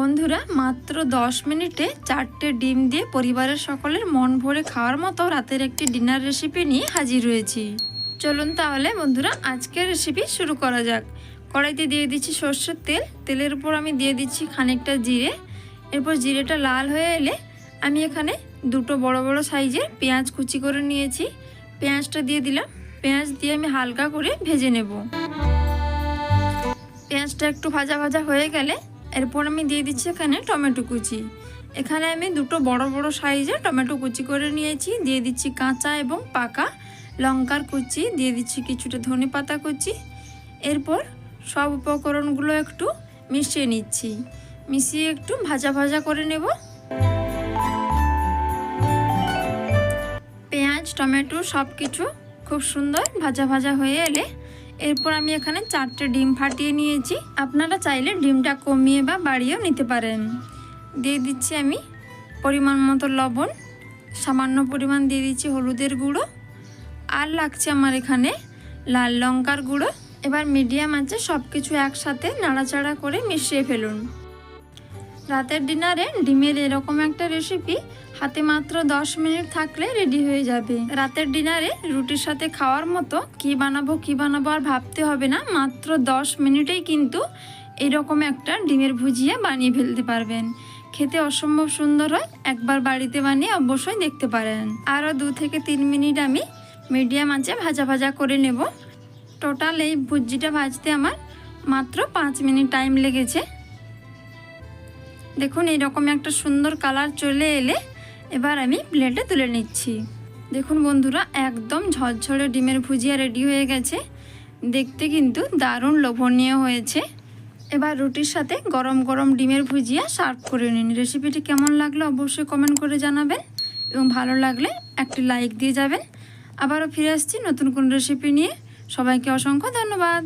বন্ধুরা, মাত্র দশ মিনিটে চারটে ডিম দিয়ে পরিবারের সকলের মন ভরে খাওয়ার মতো রাতের একটি ডিনার রেসিপি নিয়ে হাজির হয়েছি। চলুন তাহলে বন্ধুরা, আজকের রেসিপি শুরু করা যাক। কড়াইতে দিয়ে দিচ্ছি সর্ষের তেল। তেলের উপর আমি দিয়ে দিচ্ছি খানিকটা জিরে। এরপর জিরেটা লাল হয়ে এলে আমি এখানে দুটো বড় বড় সাইজের পেঁয়াজ কুচি করে নিয়েছি। পেঁয়াজটা দিয়ে দিলাম। পেঁয়াজ দিয়ে আমি হালকা করে ভেজে নেব। পেঁয়াজটা একটু ভাজা ভাজা হয়ে গেলে এরপর আমি দিয়ে দিচ্ছি এখানে টমেটো কুচি। এখানে আমি দুটো বড় বড় সাইজের টমেটো কুচি করে নিয়েছি। দিয়ে দিচ্ছি কাঁচা এবং পাকা লঙ্কার কুচি। দিয়ে দিচ্ছি কিছুটা ধনে পাতা কুচি। এরপর সব উপকরণগুলো একটু মিশিয়ে নিচ্ছি। মিশিয়ে একটু ভাজা ভাজা করে নেব। পেঁয়াজ, টমেটো সব কিছু খুব সুন্দর ভাজা ভাজা হয়ে এলে এরপর আমি এখানে চারটে ডিম ফাটিয়ে নিয়েছি। আপনারা চাইলে ডিমটা কমিয়ে বা বাড়িয়েও নিতে পারেন। দিয়ে দিচ্ছি আমি পরিমাণ মতো লবণ, সামান্য পরিমাণ দিয়ে দিচ্ছি হলুদের গুঁড়ো, আর লাগছে আমার এখানে লাল লঙ্কার গুঁড়ো। এবার মিডিয়াম আছে সব কিছু একসাথে নাড়াচাড়া করে মিশিয়ে ফেলুন। রাতের ডিনারে ডিমের এরকম একটা রেসিপি হাতে মাত্র দশ মিনিট থাকলে রেডি হয়ে যাবে। রাতের ডিনারে রুটির সাথে খাওয়ার মতো কি বানাবো কি বানাবো আর ভাবতে হবে না, মাত্র দশ মিনিটেই কিন্তু এরকম একটা ডিমের ভুজিয়া বানিয়ে ফেলতে পারবেন। খেতে অসম্ভব সুন্দর হয়, একবার বাড়িতে বানিয়ে অবশ্যই দেখতে পারেন। আরও দু থেকে তিন মিনিট আমি মিডিয়াম আঁচে ভাজা ভাজা করে নেব। টোটাল এই ভুজিটা ভাজতে আমার মাত্র পাঁচ মিনিট টাইম লেগেছে। দেখুন এইরকম একটা সুন্দর কালার চলে এলে এবার আমি প্লেটে তুলে নিচ্ছি। দেখুন বন্ধুরা, একদম ঝরঝরে ডিমের ভুজিয়া রেডি হয়ে গেছে। দেখতে কিন্তু দারুণ লোভনীয় হয়েছে। এবার রুটির সাথে গরম গরম ডিমের ভুজিয়া সার্ভ করে নিন। রেসিপিটি কেমন লাগল অবশ্যই কমেন্ট করে জানাবেন এবং ভালো লাগলে একটি লাইক দিয়ে যাবেন। আবারও ফিরে আসছি নতুন কোন রেসিপি নিয়ে। সবাইকে অসংখ্য ধন্যবাদ।